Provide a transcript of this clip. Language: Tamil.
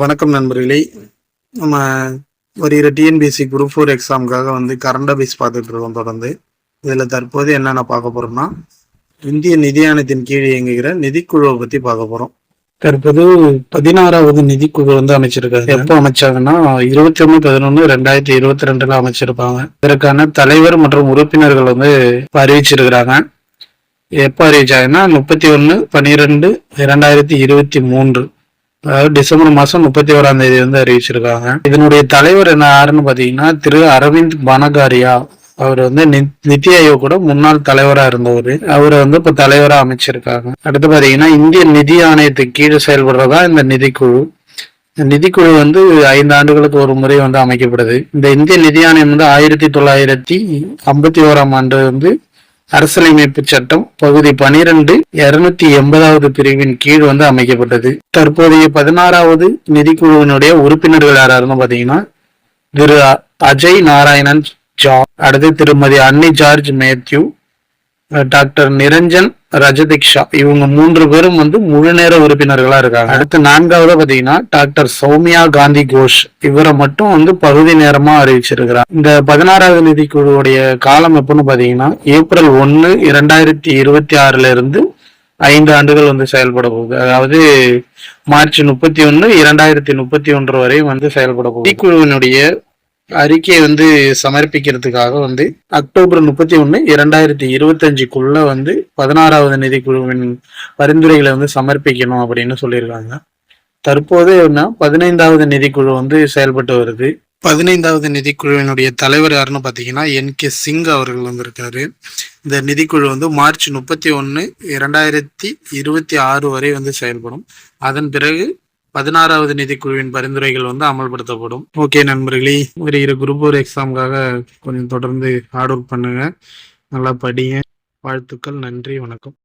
வணக்கம் நண்பர்களே. நம்ம வருகிற டிஎன்பிஎஸ்சி குரூப் ஃபோர் எக்ஸாமுக்காக வந்து கரண்ட் அஃபேர்ஸ் பார்த்துட்டு இருக்கோம் தொடர்ந்து. இதில் தற்போது என்னென்ன பார்க்க போறோம்னா இந்திய நிதி ஆணையத்தின் கீழ் இயங்குகிற நிதிக்குழுவை பற்றி பார்க்க போறோம். தற்போது பதினாறாவது நிதிக்குழு வந்து அமைச்சிருக்காங்க. எப்போ அமைச்சாங்கன்னா இருபத்தி ஒன்று பதினொன்று ரெண்டாயிரத்தி இருபத்தி ரெண்டுல அமைச்சிருப்பாங்க. இதற்கான தலைவர் மற்றும் உறுப்பினர்கள் வந்து இப்ப அறிவிச்சிருக்கிறாங்க. எப்போ அறிவிச்சாங்கன்னா முப்பத்தி ஒன்று பன்னிரெண்டு இரண்டாயிரத்தி இருபத்தி மூன்று. அதாவது டிசம்பர் மாசம் முப்பத்தி ஓராம் தேதி வந்து அறிவிச்சிருக்காங்க. இதனுடைய தலைவர் என்ன யாருன்னு பாத்தீங்கன்னா திரு அரவிந்த் பனகாரியா. அவர் வந்து நித்தி ஆயோக் கூட முன்னாள் தலைவரா இருந்தவர். அவரை வந்து இப்ப தலைவரா அமைச்சிருக்காங்க. அடுத்து பாத்தீங்கன்னா இந்திய நிதி ஆணையத்துக்கு கீழே செயல்படுறதா இந்த நிதிக்குழு. நிதிக்குழு வந்து ஐந்து ஆண்டுகளுக்கு ஒரு முறை வந்து அமைக்கப்படுது. இந்த இந்திய நிதி ஆணையம் வந்து ஆயிரத்தி தொள்ளாயிரத்தி ஐம்பத்தி ஓராம் ஆண்டு வந்து அரசியலமைப்பு சட்டம் பகுதி பனிரெண்டு இருநூத்தி எண்பதாவது பிரிவின் கீழ் வந்து அமைக்கப்பட்டது. தற்போதைய பதினாறாவது நிதிக்குழுவினுடைய உறுப்பினர்கள் யாராருன்னு பாத்தீங்கன்னா திரு அஜய் நாராயணன் ஜா அடுத்து திருமதி Annie George Mathew doctor Niranjan Rajadhyaksha. இவங்க மூன்று பேரும் வந்து முழு நேர உறுப்பினர்களா இருக்காங்க. அடுத்து நான்காவது பாத்தீங்கன்னா டாக்டர் சௌமியா காந்தி கோஷ். இவரை மட்டும் வந்து பகுதி நேரமா அறிவிச்சிருக்கிறார். இந்த பதினாறாவது நிதிக்குழுவுடைய காலம் எப்பன்னு பாத்தீங்கன்னா ஏப்ரல் ஒன்னு இரண்டாயிரத்தி இருபத்தி ஆறுல இருந்து ஐந்து ஆண்டுகள் வந்து செயல்பட போகுது. அதாவது மார்ச் முப்பத்தி ஒன்னு இரண்டாயிரத்தி முப்பத்தி ஒன்று வரை வந்து செயல்பட போகுது. குழுவினுடைய அறிக்கையை வந்து சமர்ப்பிக்கிறதுக்காக வந்து அக்டோபர் முப்பத்தி ஒன்று இரண்டாயிரத்தி இருபத்தஞ்சுக்குள்ள வந்து பதினாறாவது நிதிக்குழுவின் பரிந்துரைகளை வந்து சமர்ப்பிக்கணும் அப்படின்னு சொல்லியிருக்காங்க. தற்போது என்ன? பதினைந்தாவது நிதிக்குழு வந்து செயல்பட்டு வருது. பதினைந்தாவது நிதிக்குழுவினுடைய தலைவர் யாருன்னு பார்த்தீங்கன்னா என் கே சிங் அவர்கள் வந்திருக்காரு இந்த நிதிக்குழு வந்து மார்ச் முப்பத்தி ஒன்று இரண்டாயிரத்தி இருபத்தி ஆறு வரை வந்து செயல்படும். அதன் பிறகு பதினாறாவது நிதிக்குழுவின் பரிந்துரைகள் வந்து அமல்படுத்தப்படும். ஓகே நண்பர்களே வருகிற குரூப் ஒரு எக்ஸாமுக்காக கொஞ்சம் தொடர்ந்து ஹார்ட் ஒர்க் பண்ணுங்க. நல்லா படிங்க. வாழ்த்துக்கள் நன்றி வணக்கம்.